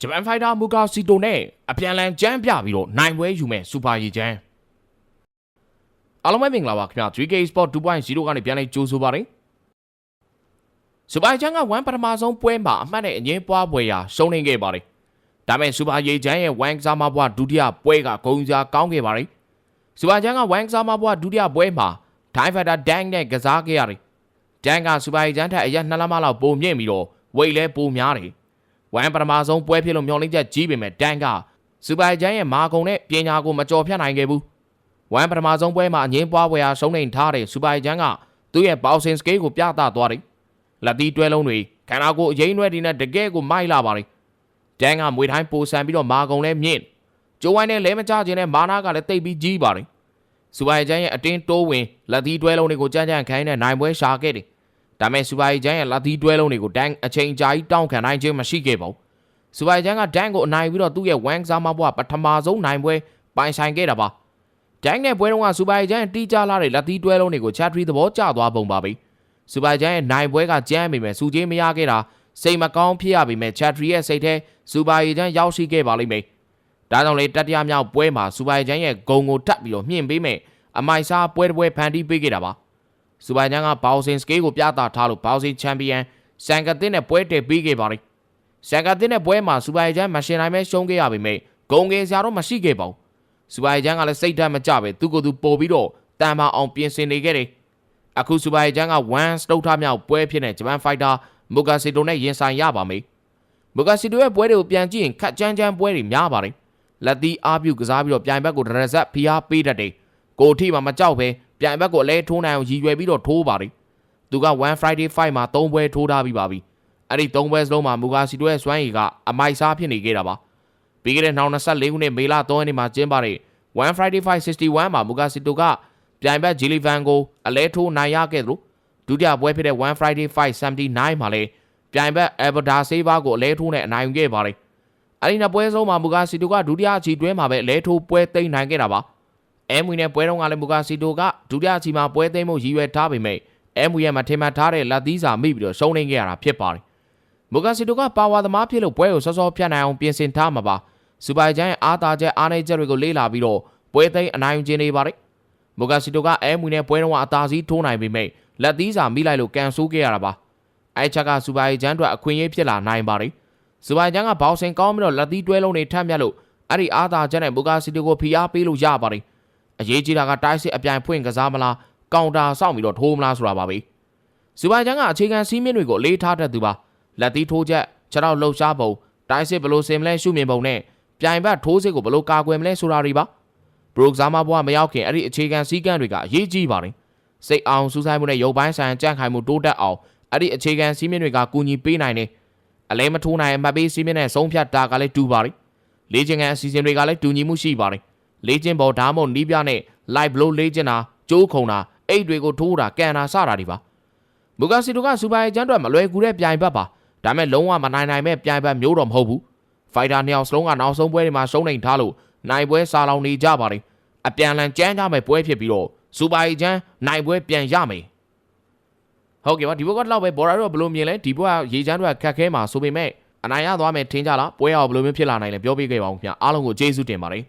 ဂျပန်ဖိုက်တာမူကာစီတိုနဲ့အပြန်လန်ကြမ်းပြပြီးတော့နိုင်ပွဲယူမဲ့စူပါရီချမ်းအားလုံးပဲမင်္ဂလာပါခင်ဗျာ 3K Sport 2.0ကနေပြန်လည်ကြိုးဆိုပါရစေစူပါရီချမ်းက1ပထမဆုံးပွဲမှာအမှတ်နဲ့အငင်းပွားပွဲရာရှုံးနေခဲ့ပါတယ်ဒါမဲ့စူပါရီချမ်းရဲ့1ကစားမပွားဒုတိယပွဲကဂုံစားကောင်းခဲ့ပါတယ်စူပါရီချမ်းက1ကစားမပွားဒုတိယပွဲမှာဒိုင်ဖက်တာဒန်နဲ့ကစားခဲ့ရတယ်ဒန်ကစူပါရီချမ်းထက်အရက်2လမ်းမလောက်ပုံမြင့်ပြီးတော့ဝိတ်လဲပုံများတယ် ဝမ်ပထမဆုံးပွဲဖြစ်လို့မျောလင်းချက်ကြီးပေမဲ့တန်ကစူပါဂျန်ရဲ့မာကုံနဲ့ပညာကိုမကြော်ဖြတ်နိုင်ခဲ့ဘူးဝမ်ပထမဆုံးပွဲမှာအငင်းပွားပွဲဟာရှုံးနေထားတဲ့စူပါဂျန်ကသူ့ရဲ့ဘောက်ဆင်စကေးကိုပြသသွားတယ်လက်သီးတွဲလုံးတွေခန္ဓာကိုယ်အရင်ရွက်တွေနဲ့တကယ်ကိုမိုက်လာပါတယ်တန်ကမွေတိုင်းပိုဆန်ပြီးတော့မာကုံလည်းမြင့်ကျိုးဝိုင်းနဲ့လဲမချခြင်းနဲ့မာနာကလည်းတိတ်ပြီးကြီးပါတယ်စူပါဂျန်ရဲ့အတင်းတိုးဝင်လက်သီးတွဲလုံးတွေကိုကြမ်းကြမ်းခိုင်းတဲ့နိုင်ပွဲရှာခဲ့တယ် ဒါမဲ့စူပါဂျန်ရဲ့လက်သီးတွဲလုံးတွေကိုတန်အချိန်ကြာကြီးတောင်းခံနိုင်ခြင်းမရှိခဲ့ပါဘူးစူပိုင်ချန်ကဒန်ကိုအနိုင်ပြီးတော့သူ့ရဲ့ဝမ်ကစားမဘွားပထမဆုံးနိုင်ပွဲပိုင်ဆိုင်ခဲ့တာပါဒန်နဲ့ပွဲတုန်းကစူပိုင်ချန်တီးကြလာတဲ့လက်သီးတွဲလုံးတွေကိုချာထရီသဘောကျသွားပုံပါပဲစူပိုင်ချန်ရဲ့နိုင်ပွဲကကြမ်းပေမဲ့စူချင်းမရခဲ့တာစိတ်မကောင်းဖြစ်ရပေမဲ့ချာထရီရဲ့စိတ်ထဲစူပိုင်ချန်ရောက်ရှိခဲ့ပါလိမ့်မယ်ဒါကြောင့်လေတတိယမြောက်ပွဲမှာစူပိုင်ချန်ရဲ့ဂုံကိုထပ်ပြီးတော့မြင့်ပေးမယ်အမိုက်စားပွဲတစ်ပွဲဖန်တီးပေးခဲ့တာပါ စူပိုင်ချန်ကဘောက်ဆင်စကေးကိုပြသထားလို့ဘောက်ဆင်ချန်ပီယံဆန်ကတင်နဲ့ပွဲတည်ပေးခဲ့ပါလိမ့်ဆန်ကာတင်တဲ့ပွဲမှာစူပါရီချန်မရှင်နိုင်မဲရှုံးခဲ့ရပေမဲ့ဂုံငယ်စရာတော့မရှိခဲ့ပါဘူးစူပါရီချန်ကလည်းစိတ်ဓာတ်မကျပဲသူ့ကိုယ်သူပို့ပြီးတော့တန်မာအောင်ပြင်ဆင်နေခဲ့တယ်အခုစူပါရီချန်က1စတုတ်ထမြောက်ပွဲဖြစ်တဲ့ဂျပန်ဖိုက်တာမူဂါစီတိုနဲ့ရင်ဆိုင်ရပါမယ်မူဂါစီတိုရဲ့ပွဲတွေကိုပြန်ကြည့်ရင်ခက်ကြမ်းကြမ်းပွဲတွေများပါတယ်လက်သီးအားပြုကစားပြီးတော့ပြိုင်ဘက်ကိုဒရဇက်ဖိအားပေးတတ်တယ်ကိုထိမှမကြောက်ပဲ ပြိုင်ဘက်ကိုအလဲထိုးနိုင်အောင်ရည်ရွယ်ပြီးတော့ထိုးပါတယ်သူက1 Friday fight မှာ3ပွဲထိုးထားပြီးပါပြီအဲ့ဒီ၃ပွဲစလုံးမှာမူဂါစီတိုရဲ့စွမ်းရည်ကအမိုက်စားဖြစ်နေခဲ့တာပါပြီးခဲ့တဲ့နောက်24ခုနှစ်မေလ3ရက်နေ့မှာကျင်းပတဲ့1 Friday Fight 61မှာမူဂါစီတိုကပြိုင်ဘက်ဂျီလီဗန်ကိုအလဲထိုးနိုင်ရခဲ့သလိုဒုတိယပွဲဖြစ်တဲ့1 Friday Fight 79မှာလည်းပြိုင်ဘက်အဗဒါဆေးဘာကိုအလဲထိုးနဲ့အနိုင်ယူခဲ့ပါတယ်အဲ့ဒီနှစ်ပွဲဆုံးမှာမူဂါစီတိုကဒုတိယအချီတွဲမှာပဲအလဲထိုးပွဲသိမ်းနိုင်ခဲ့တာပါ အဲမွေနဲ့ပွဲတုန်းကလည်းမူဂါစီတိုကဒုတိယအချီမှာပွဲသိမ်းမှုရည်ရွယ်ထားပေမဲ့အဲမွေရဲ့မထင်မှတ်ထားတဲ့လက်သီးစာမိပြီးတော့ရှုံးနေခဲ့ရတာဖြစ်ပါတယ်မိုဂါစီတိုကပါဝါသမားဖြစ်လို့ပွဲကိုစောစောဖြတ်နိုင်အောင်ပြင်ဆင်ထားမှာပါစူပါဂျန်ရဲ့အားသာချက်အားနည်းချက်တွေကိုလေ့လာပြီးတော့ပွဲသိမ်းအနိုင်ယူခြင်းနေပါတယ်မိုဂါစီတိုကအဲမူနဲ့ပွဲတော့အသာစီးထိုးနိုင်ပေမဲ့လက်သီးစာမိလိုက်လို့ကန်ဆိုးခဲ့ရတာပါအဲချက်ကစူပါဂျန်အတွက်အခွင့်အရေးဖြစ်လာနိုင်ပါတယ်စူပါဂျန်ကဘောက်ဆင်ကောင်းပြီးတော့လက်သီးတွဲလုံးတွေထပ်မြတ်လို့အဲ့ဒီအားသာချက်နဲ့မိုဂါစီတိုကိုဖိအားပေးလို့ရပါတယ် အရေးကြီးတာကတိုက်စစ်အပြိုင်ဖွင့်ကစားမလားကောင်တာစောင့်ပြီးတော့ထိုးမလားဆိုတာပါပဲစူပါဂျန်ကအခြေခံစည်းမျဉ်းတွေကိုအလေးထားတတ်သူပါလက်သီးထိုးချက်ခြေထောက်လှုပ်ရှားပုံတိုင်းစစ်ဘလို့စင်မလဲရှုမြင်ပုံနဲ့ပြိုင်ဘက်ထိုးစစ်ကိုဘလို့ကာကွယ်မလဲဆိုတာတွေပါဘရိုကစားမဘွားမရောက်ခင်အဲ့ဒီအခြေခံစည်းကမ်းတွေကအရေးကြီးပါတယ်စိတ်အောင်စူးစိုက်မှုနဲ့ရုပ်ပိုင်းဆိုင်ကြန့်ခိုင်မှုတိုးတက်အောင်အဲ့ဒီအခြေခံစည်းမျဉ်းတွေကကူညီပေးနိုင်တယ်အလဲမထိုးနိုင်မှတ်ပေးစည်းမျဉ်းနဲ့ဆုံးဖြတ်တာကလည်းတူပါတယ်လေ့ကျင့်ခန်းအစီအစဉ်တွေကလည်းတူညီမှုရှိပါတယ် လေ့ကျင့်ပေါ်ဓာတ်မုံနီးပြနဲ့ live blow လေ့ကျင့်တာကြိုးခုံတာအိတ်တွေကိုထိုးတာကန်တာစတာတွေပါမူဂါစီတိုကစူပါဂျန်တွေမလွယ်ကူတဲ့ပြိုင်ဘက်ပါဒါမဲ့လုံးဝမနိုင်နိုင်မဲ့ပြိုင်ဘက်မျိုးတော့မဟုတ်ဘူးဖိုက်တာနှစ်ယောက်စလုံးကနောက်ဆုံးပွဲတွေမှာရှုံးနေထားလို့နိုင်ပွဲစာလောင်နေကြပါတယ်အပြန်လန်ကြမ်းကြမဲ့ပွဲဖြစ်ပြီးတော့စူပါဂျန်နိုင်ပွဲပြန်ရမယ်ဟုတ်ကဲ့ပါဒီဘက်ကတော့ပဲဘော်ရာတို့ဘယ်လိုမြင်လဲဒီဘက်ကရေချမ်းတွေကခက်ခဲမှာဆိုပေမဲ့အနိုင်ရသွားမယ်ထင်ကြလားပွဲအောင်ဘယ်လိုမျိုးဖြစ်လာနိုင်လဲပြောပြခဲ့ပါဦးခင်ဗျာအားလုံးကိုကျေးဇူးတင်ပါတယ်